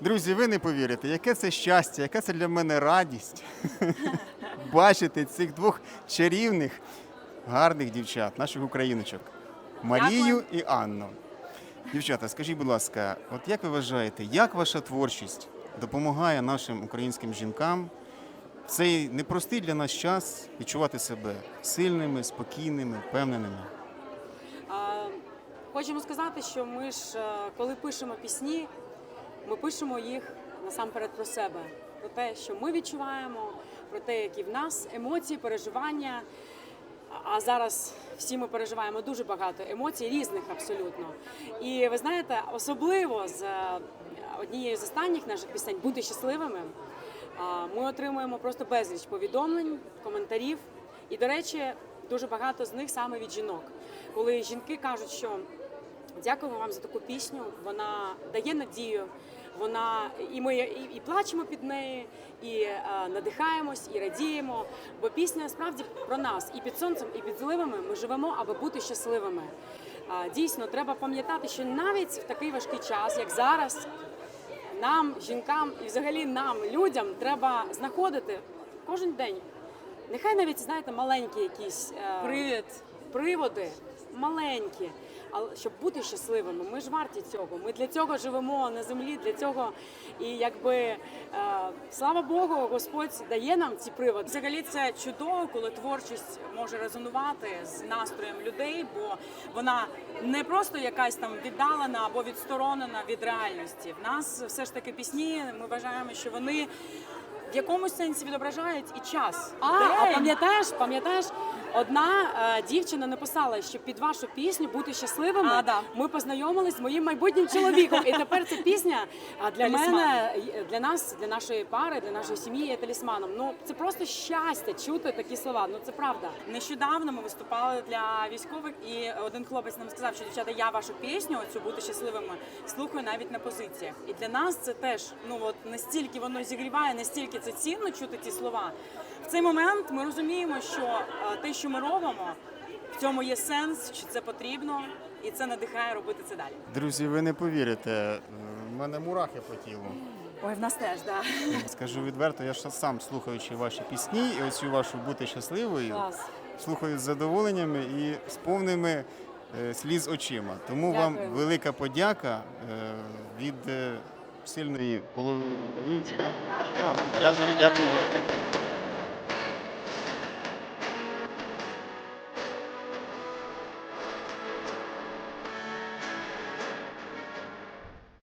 Друзі, ви не повірите, яке це щастя, яка це для мене радість бачити цих двох чарівних, гарних дівчат, наших україночок Марію і Анну. Дівчата, скажіть, будь ласка, от як ви вважаєте, як ваша творчість допомагає нашим українським жінкам в цей непростий для нас час відчувати себе сильними, спокійними, впевненими? Хочемо сказати, що ми ж, е, коли пишемо пісні, ми пишемо їх насамперед про себе, про те, що ми відчуваємо, про те, які в нас емоції, переживання. А зараз всі ми переживаємо дуже багато емоцій, різних абсолютно. І ви знаєте, особливо з е, однією з останніх наших пісень бути щасливими. Ми отримуємо просто безліч повідомлень, коментарів. І, до речі, дуже багато з них саме від жінок. Коли жінки кажуть, що дякуємо вам за таку пісню, вона дає надію. Вона і ми і, і плачемо під неї, і е, надихаємось, і радіємо. Бо пісня справді про нас і під сонцем, і під зливами ми живемо, аби бути щасливими. А, дійсно, треба пам'ятати, що навіть в такий важкий час, як зараз, нам, жінкам і взагалі нам, людям, треба знаходити кожен день. Нехай навіть знаєте, маленькі якісь е, Привід. приводи, маленькі, але щоб бути щасливими. Ми ж варті цього. Ми для цього живемо на землі, для цього. І якби е, слава Богу, Господь дає нам ці приводи. Взагалі це чудово, коли творчість може резонувати з настроєм людей, бо вона не просто якась там віддалена або відсторонена від реальності. В нас все ж таки пісні. Ми вважаємо, що вони в якомусь сенсі відображають і час. А, а пам'ятаєш, пам'ятаєш, одна е, дівчина написала, що під вашу пісню бути щасливими. А, да. Ми познайомились з моїм майбутнім чоловіком. І тепер ця пісня а, для Талісман. мене, е, для нас, для нашої пари, для нашої сім'ї є талісманом. Ну це просто щастя чути такі слова. Ну це правда. Нещодавно ми виступали для військових, і один хлопець нам сказав, що дівчата, я вашу пісню цю бути щасливими слухаю навіть на позиціях. І для нас це теж ну от настільки воно зігріває, настільки це цінно чути ці слова. В цей момент ми розуміємо, що е, те, що ми робимо, в цьому є сенс, що це потрібно, і це надихає робити це далі. Друзі, ви не повірите, в мене мурахи по тілу. Ой, в нас теж да. Скажу відверто, я ж сам слухаючи ваші пісні і оцю вашу бути щасливою, Клас. слухаю з задоволенням і з повними е, сліз очима. Тому вам велика подяка е, від е, сильної половини. Дякую, дякую.